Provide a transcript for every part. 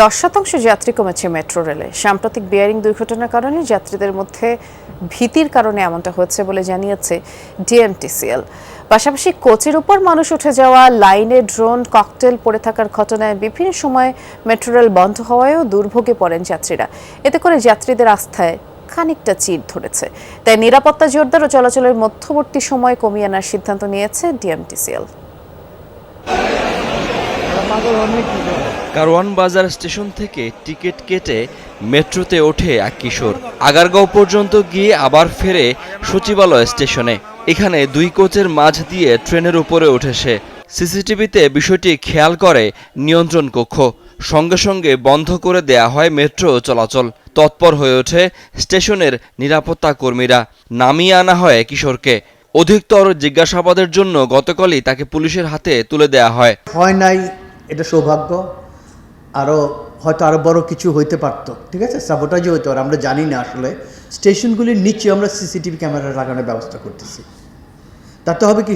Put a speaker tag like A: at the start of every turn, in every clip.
A: দশ শতাংশ যাত্রী কমেছে মেট্রো রেলে। সাম্প্রতিক বিয়ারিং দুর্ঘটনার কারণে যাত্রীদের মধ্যে ভীতির কারণে এমনটা হচ্ছে বলে জানিয়েছে ডিএমটিসিএল। পাশাপাশি কোচের উপর মানুষ উঠে যাওয়া, লাইনে ড্রোন, ককটেল পড়ে থাকার ঘটনায় বিভিন্ন সময় মেট্রো রেল বন্ধ হওয়ায়ও দুর্ভোগে পড়েন যাত্রীরা। এতে করে যাত্রীদের আস্থায় খানিকটা চির ধরেছে। তাই নিরাপত্তা জোরদার ও চলাচলের মধ্যবর্তী সময় কমিয়ে আনার সিদ্ধান্ত নিয়েছে ডিএমটিসিএল।
B: কারওয়ান বাজার স্টেশন থেকে টিকিট কেটে মেট্রোতে ওঠে এক কিশোর। আগারগাঁও পর্যন্ত গিয়ে আবার ফেরে সচিবালয় স্টেশনে। এখানে দুই কোচের মাঝ দিয়ে ট্রেনের উপরে ওঠে সে। সিসিটিভিতে বিষয়টি খেয়াল করে নিয়ন্ত্রণ কক্ষ। সঙ্গে সঙ্গে বন্ধ করে দেয়া হয় মেট্রো চলাচল। তৎপর হয়ে ওঠে স্টেশনের নিরাপত্তা কর্মীরা। নামিয়ে আনা হয় কিশোরকে। অধিকতর জিজ্ঞাসাবাদের জন্য গতকালই তাকে পুলিশের হাতে তুলে দেয়া হয়।
C: হয় নাই। এটা সৌভাগ্য। আরও হয়তো আরও বড় কিছু হইতে পারতো, ঠিক আছে? সাবোটাজও হইতে পারে, আমরা জানি না আসলে। স্টেশনগুলির নিচে আমরা সিসিটিভি ক্যামেরা লাগানোর ব্যবস্থা করতেছি। তাতে হবে কি,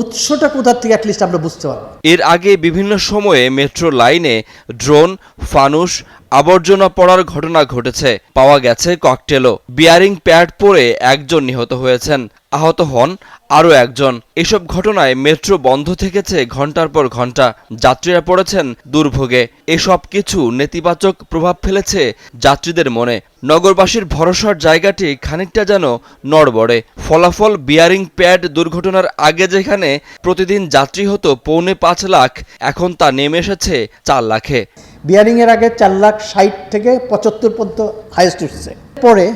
C: উৎসটা কোথার থেকে অ্যাটলিস্ট আমরা বুঝতে পারব।
B: এর আগে বিভিন্ন সময়ে মেট্রো লাইনে ড্রোন ফানুস আবর্জনা পড়ার ঘটনা ঘটেছে। পাওয়া গেছে ককটেলও। বিয়ারিং প্যাড পরে একজন নিহত হয়েছেন। আহত হন আরও একজন। এসব ঘটনায় মেট্রো বন্ধ থেকেছে ঘণ্টার পর ঘণ্টা যাত্রীরা পড়েছেন দুর্ভোগে। এসব কিছু নেতিবাচক প্রভাব ফেলেছে যাত্রীদের মনে। নগরবাসীর ভরসার জায়গাটি খানিকটা যেন নড়বড়ে। ফলাফল বিয়ারিং প্যাড দুর্ঘটনার আগে যেখানে প্রতিদিন যাত্রী হতো পৌনে পাঁচ লাখ, এখন তা নেমে এসেছে চার লাখে।
C: বিয়ারিংয়ের আগে চার লাখ ষাট থেকে পঁচাত্তর পর্যন্ত হাইয়েস্ট উঠছে। পরে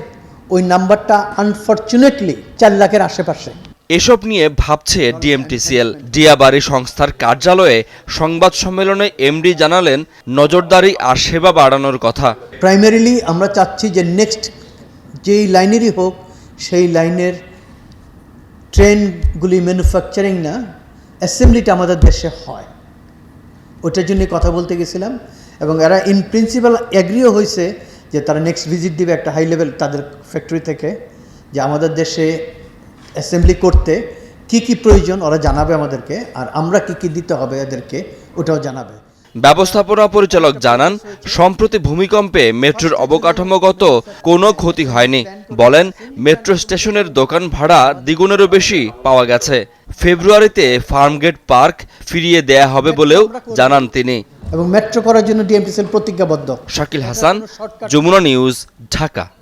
C: ওই নাম্বারটা আনফর্চুনেটলি চার লাখের আশেপাশে।
B: এসব নিয়ে ভাবছে ডিএমটিসিএল। ডিয়াবাড়ি সংস্থার কার্যালয়ে সংবাদ সম্মেলনে এমডি জানালেন নজরদারি আর সেবা বাড়ানোর কথা।
C: প্রাইমারিলি আমরা চাচ্ছি যে নেক্সট যেই লাইনেরই হোক সেই লাইনের ট্রেনগুলি ম্যানুফ্যাকচারিং না অ্যাসেম্বলিটা আমাদের দেশে হয়। ওটার জন্য কথা বলতে গেছিলাম। এবং এরা ইন প্রিন্সিপাল অ্যাগ্রিও হয়েছে যে তারা নেক্সট ভিজিট দিবে একটা হাই লেভেল তাদের ফ্যাক্টরি থেকে, যে আমাদের দেশে অ্যাসেম্বলি করতে কি কি প্রয়োজন ওরা জানাবে আমাদেরকে, আর আমরা কি কি দিতে হবে এদেরকে ওটাও জানাবে।
B: ব্যবস্থাপনা পরিচালক জানান, সম্প্রতি ভূমিকম্পে মেট্রোর অবকাঠামোগত কোনো ক্ষতি হয়নি। বলেন, মেট্রো স্টেশনের দোকান ভাড়া দ্বিগুণেরও বেশি পাওয়া গেছে। ফেব্রুয়ারিতে ফার্মগেট পার্ক ফিরিয়ে দেয়া হবে বলেও জানান তিনি।
C: এবং মেট্রো করার জন্য ডিএমটিসিএল প্রতিজ্ঞাবদ্ধ।
B: শাকিল হাসান যমুনা নিউজ ঢাকা।